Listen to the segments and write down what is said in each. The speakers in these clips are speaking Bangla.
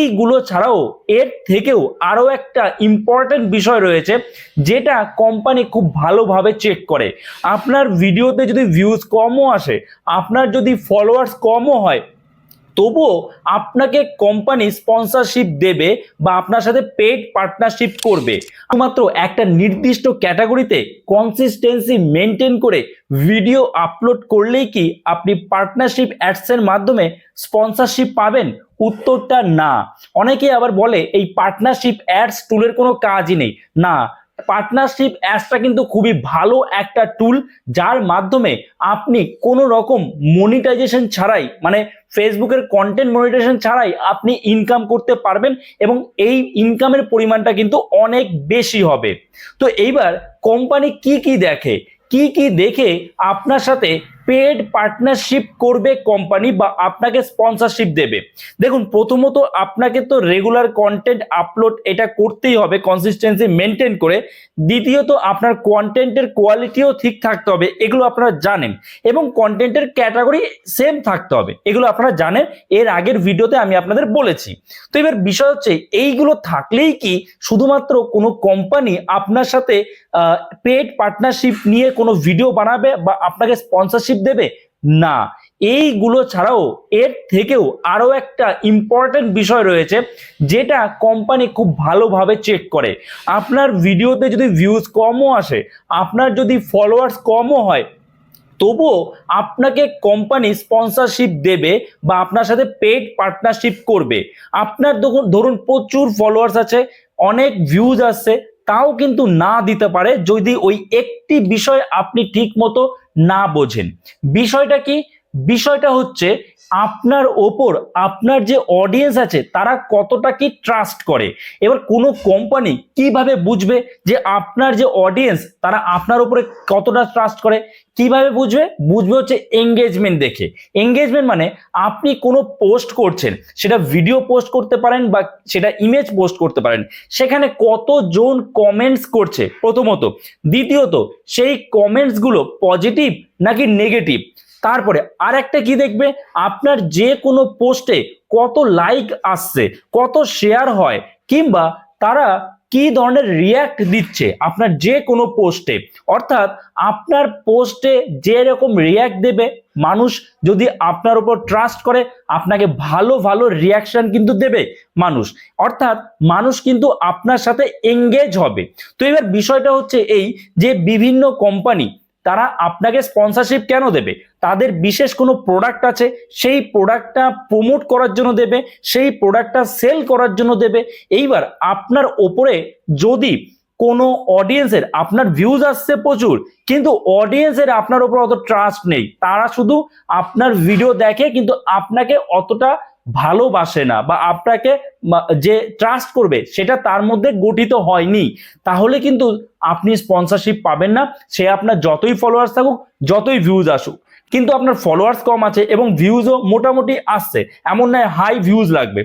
এইগুলো ছাড়াও এর থেকেও আরও একটা ইম্পর্টেন্ট বিষয় রয়েছে, যেটা কোম্পানি খুব ভালোভাবে চেক করে। আপনার ভিডিওতে যদি ভিউজ কমও আসে, আপনার যদি ফলোয়ার্স কমও হয়, তবুও আপনাকে কোম্পানি স্পন্সরশিপ দেবে বা আপনার সাথে পেড পার্টনারশিপ করবে। শুধুমাত্র একটা নির্দিষ্ট ক্যাটাগরিতে কনসিস্টেন্সি মেনটেন করে ভিডিও আপলোড করলেই কি আপনি পার্টনারশিপ অ্যাডসের মাধ্যমে স্পন্সরশিপ পাবেন? উত্তরটা না। অনেকে আবার বলে, এই পার্টনারশিপ অ্যাডস টুলের কোনো কাজই নেই। না পার্টনারশিপ অ্যাডসটা কিন্তু খুবই ভালো একটা টুল যার মাধ্যমে আপনি কোনো রকম মনিটাইজেশন ছাড়াই মানে ফেসবুকের কন্টেন্ট মনিটাইজেশন ছাড়াই আপনি ইনকাম করতে পারবেন এবং এই ইনকামের পরিমাণটা কিন্তু অনেক বেশি হবে। তো এইবার কোম্পানি কি কি দেখে, কি কি দেখে আপনার সাথে পেড পার্টনারশিপ করবে কোম্পানি বা আপনাকে স্পন্সরশিপ দেবে। দেখুন, প্রথমত আপনাকে তো রেগুলার কন্টেন্ট আপলোড এটা করতেই হবে কনসিস্টেন্সি মেনটেন করে। দ্বিতীয়ত, আপনার কন্টেন্টের কোয়ালিটিও ঠিক থাকতে হবে, এগুলো আপনারা জানেন। এবং কন্টেন্টের ক্যাটাগরি সেম থাকতে হবে, এগুলো আপনারা জানেন। এর আগের ভিডিওতে আমি আপনাদের বলেছি। তো এবার বিষয় হচ্ছে, এইগুলো থাকলেই কি শুধুমাত্র কোনো কোম্পানি আপনার সাথে পেড পার্টনারশিপ নিয়ে কোনো ভিডিও বানাবে বা আপনাকে স্পন্সরশিপ দেবে? না। এইগুলো ছাড়াও এর থেকেও আরও একটা ইম্পর্টেন্ট বিষয় রয়েছে, যেটা কোম্পানি খুব ভালোভাবে চেক করে। আপনার ভিডিওতে যদি ভিউজ কমও আসে, আপনার যদি ফলোয়ার্স কমও হয়, তবুও আপনাকে কোম্পানি স্পন্সরশিপ দেবে বা আপনার সাথে পেড পার্টনারশিপ করবে। আপনার ধরুন প্রচুর ফলোয়ার্স আছে, অনেক ভিউজ আসছে, তাও কিন্তু না দিতে পারে যদি ওই একটি বিষয় আপনি ঠিক মতো না বোঝেন। বিষয়টা কি? বিষয়টা হচ্ছে আপনার ওপর, আপনার যে অডিয়েন্স আছে, তারা কতটা কি ট্রাস্ট করে? এবার কোনো কোম্পানি কীভাবে বুঝবে যে আপনার যে অডিয়েন্স তারা আপনার উপরে কতটা ট্রাস্ট করে? কীভাবে বুঝবে? বুঝবে হচ্ছে এঙ্গেজমেন্ট দেখে। এঙ্গেজমেন্ট মানে আপনি কোনো পোস্ট করছেন, সেটা ভিডিও পোস্ট করতে পারেন বা সেটা ইমেজ পোস্ট করতে পারেন, সেখানে কতজন কমেন্টস করছে প্রথমত। দ্বিতীয়ত, সেই কমেন্টসগুলো পজিটিভ নাকি নেগেটিভ তারপরে আর একটা কি দেখবে? আপনার যে কোনো পোস্টে কত লাইক আসছে, কত শেয়ার হয়, কিংবা তারা কি ধরনের রিয়াক্ট দিচ্ছে আপনার যে কোনো পোস্টে অর্থাৎ আপনার পোস্টে যে রকম রিয়াক্ট দেবে, মানুষ যদি আপনার উপর ট্রাস্ট করে, আপনাকে ভালো ভালো রিয়াকশন কিন্তু দেবে মানুষ। অর্থাৎ মানুষ কিন্তু আপনার সাথে এঙ্গেজ হবে। তো এবার বিষয়টা হচ্ছে এই যে বিভিন্ন কোম্পানি তারা আপনাকে স্পন্সরশিপ কেন দেবে? তাদের বিশেষ কোনো প্রোডাক্ট আছে, সেই প্রোডাক্টটা প্রমোট করার জন্য দেবে, সেই প্রোডাক্টটা সেল করার জন্য দেবে। এইবার আপনার ওপরে যদি কোনো অডিয়েন্সের আপনার ভিউজ আসছে প্রচুর, কিন্তু অডিয়েন্সের আপনার ওপর অত ট্রাস্ট নেই, তারা শুধু আপনার ভিডিও দেখে, কিন্তু আপনাকে অতটা ভালোবাসে না বা আপনাকে যে ট্রাস্ট করবে সেটা তার মধ্যে গঠিত হয়নি, তাহলে কিন্তু আপনি স্পন্সরশিপ পাবেন না, সে আপনার যতই ফলোয়ার্স থাকুক, যতই ভিউজ আসুক, কিন্তু আপনার ফলোয়ার্স কম আছে এবং ভিউজও মোটামুটি আসছে, এমন নয় হাই ভিউজ লাগবে,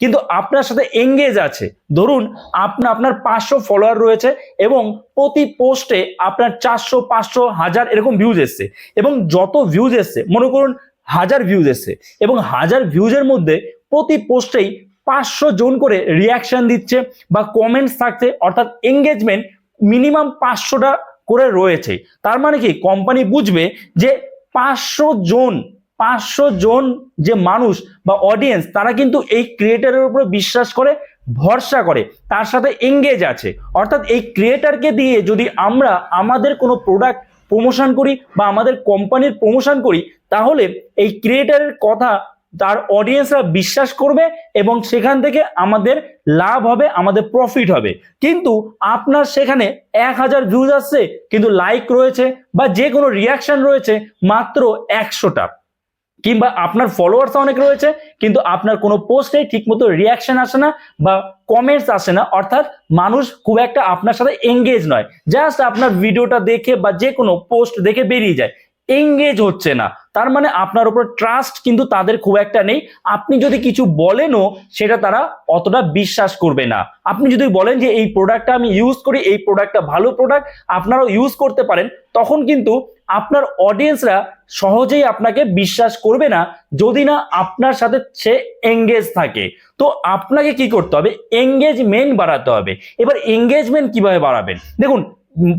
কিন্তু আপনার সাথে এঙ্গেজ আছে, ধরুন আপনার আপনার পাঁচশো ফলোয়ার রয়েছে এবং প্রতি পোস্টে আপনার চারশো, পাঁচশো, হাজার এরকম ভিউজ এসছে, এবং যত ভিউজ এসছে, মনে করুন হাজার ভিউজ এসছে। এবং হাজার ভিউজের মধ্যে প্রতি পোস্টেই পাঁচশো জন করে রিয়াকশন দিচ্ছে বা কমেন্টস থাকছে, অর্থাৎ এঙ্গেজমেন্ট মিনিমাম পাঁচশোটা করে রয়েছে। তার মানে কি? কোম্পানি বুঝবে যে পাঁচশো জন পাঁচশো জন যে মানুষ বা অডিয়েন্স তারা কিন্তু এই ক্রিয়েটারের উপরে বিশ্বাস করে, ভরসা করে, তার সাথে এঙ্গেজ আছে। অর্থাৎ এই ক্রিয়েটারকে দিয়ে যদি আমরা আমাদের কোনো প্রোডাক্ট প্রমোশন করি বা আমাদের কোম্পানির প্রমোশন করি, তাহলে এই ক্রিয়েটারের কথা তার অডিয়েন্সরা বিশ্বাস করবে এবং সেখান থেকে আমাদের লাভ হবে, আমাদের প্রফিট হবে। কিন্তু আপনার সেখানে এক হাজার ভিউজ আসছে, কিন্তু লাইক রয়েছে বা যে কোনো রিয়াকশান রয়েছে মাত্র একশোটা। কিংবা আপনার ফলোয়ার্স অনেক রয়েছে, কিন্তু আপনার কোনো পোস্টে ঠিকমতো রিয়াকশন আসে না বা কমেন্টস আসে না, অর্থাৎ মানুষ খুব একটা আপনার সাথে এঙ্গেজ নয়। জাস্ট আপনার ভিডিওটা দেখে বা যে কোনো পোস্ট দেখে বেরিয়ে যায়। এঙ্গেজ হচ্ছে না। তার মানে আপনার উপর ট্রাস্ট কিন্তু তাদের খুব একটা নেই। আপনি যদি কিছু বলেনও, সেটা তারা অতটা বিশ্বাস করবে না। আপনি যদি বলেন যে, এই প্রোডাক্টটা আমি ইউজ করি, এই প্রোডাক্টটা ভালো প্রোডাক্ট আপনারাও ইউজ করতে পারেন, তখন কিন্তু আপনার অডিয়েন্সরা সহজেই আপনাকে বিশ্বাস করবে না যদি না আপনার সাথে সে এঙ্গেজ থাকে। তো আপনাকে কি করতে হবে? এঙ্গেজমেন্ট বাড়াতে হবে। এবার এঙ্গেজমেন্ট কীভাবে বাড়াবেন? দেখুন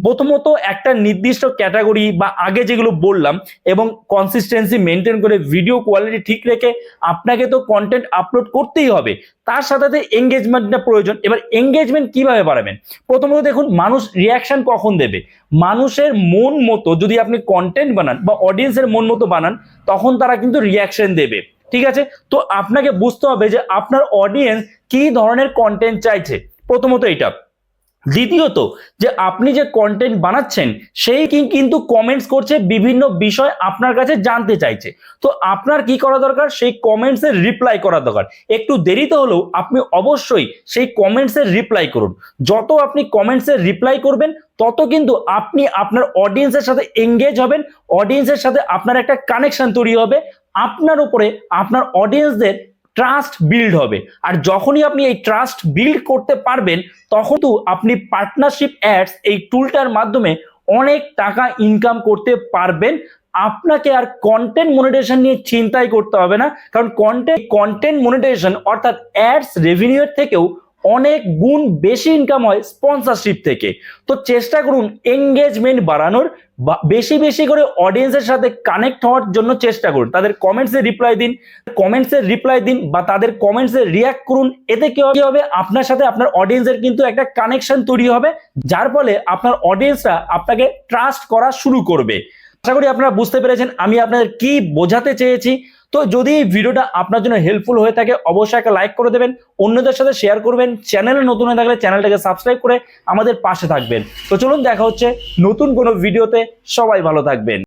প্রথমত একটা নির্দিষ্ট ক্যাটাগরি বা আগে যেগুলো বললাম এবং কনসিস্টেন্সি মেনটেন করে ভিডিও কোয়ালিটি ঠিক রেখে আপনাকে তো কন্টেন্ট আপলোড করতেই হবে। তার সাথে সাথে এঙ্গেজমেন্টটা প্রয়োজন। এবার এঙ্গেজমেন্ট কীভাবে বাড়াবেন? প্রথমত দেখুন, মানুষ রিয়াকশন কখন দেবে? মানুষের মন মতো যদি আপনি কন্টেন্ট বানান বা অডিয়েন্সের মন মতো বানান, তখন তারা কিন্তু রিয়াকশন দেবে। ঠিক আছে? তো আপনাকে বুঝতে হবে যে আপনার অডিয়েন্স কি ধরনের কন্টেন্ট চাইছে। প্রথমত এটা। দ্বিতীয়ত, যে আপনি যে কন্টেন্ট বানাচ্ছেন, সেই কি- কিন্তু কমেন্টস করছে বিভিন্ন বিষয় আপনার কাছে জানতে চাইছে। তো আপনার কি করা দরকার? সেই কমেন্টসের রিপ্লাই করা দরকার। একটু দেরিতে হলেও আপনি অবশ্যই সেই কমেন্টসের রিপ্লাই করুন। যত আপনি কমেন্টসের রিপ্লাই করবেন, তত কিন্তু আপনি আপনার অডিয়েন্সের সাথে এঙ্গেজ হবেন। অডিয়েন্সের সাথে আপনার একটা কানেকশন তৈরি হবে। আপনার উপরে আপনার অডিয়েন্সদের ট্রাস্ট বিল্ড হবে। আর যখনই আপনি এই ট্রাস্ট বিল্ড করতে পারবেন, তখন তো আপনি পার্টনারশিপ অ্যাডস এই টুলটার মাধ্যমে অনেক টাকা ইনকাম করতে পারবেন। আপনাকে আর কন্টেন্ট মনিটেশন নিয়ে চিন্তাই করতে হবে না। কারণ কন্টেন্ট কন্টেন্ট মনিটেশন অর্থাৎ অ্যাডস রেভিনিউর থেকেও অনেক গুণ বেশি ইনকাম হয় স্পন্সরশিপ থেকে। তো চেষ্টা করুন এঙ্গেজমেন্ট বাড়ানোর বেশি বেশি করে অডিয়েন্সের সাথে কানেক্ট হওয়ার জন্য চেষ্টা করুন। তাদের কমেন্টসে রিপ্লাই দিন কমেন্টসের রিপ্লাই দিন, বা তাদের কমেন্টসে রিয়াক্ট করুন। এতে কি হবে আপনার সাথে আপনার অডিয়েন্সের কিন্তু একটা কানেকশন তৈরি হবে, যার ফলে আপনার অডিয়েন্সরা আপনাকে ট্রাস্ট করা শুরু করবে। আশা করি আপনারা বুঝতে পেরেছেন। আমি আপনাদের কি বোঝাতে চেয়েছি তো যদি এই ভিডিওটা আপনার জন্য হেল্পফুল হয়ে থাকে, অবশ্যই একটা লাইক করে দেবেন, অন্যদের সাথে শেয়ার করবেন চ্যানেলে নতুন হয়ে থাকলে চ্যানেলটাকে সাবস্ক্রাইব করে আমাদের পাশে থাকবেন। তো চলুন দেখা হচ্ছে নতুন কোনো ভিডিওতে সবাই ভালো থাকবেন।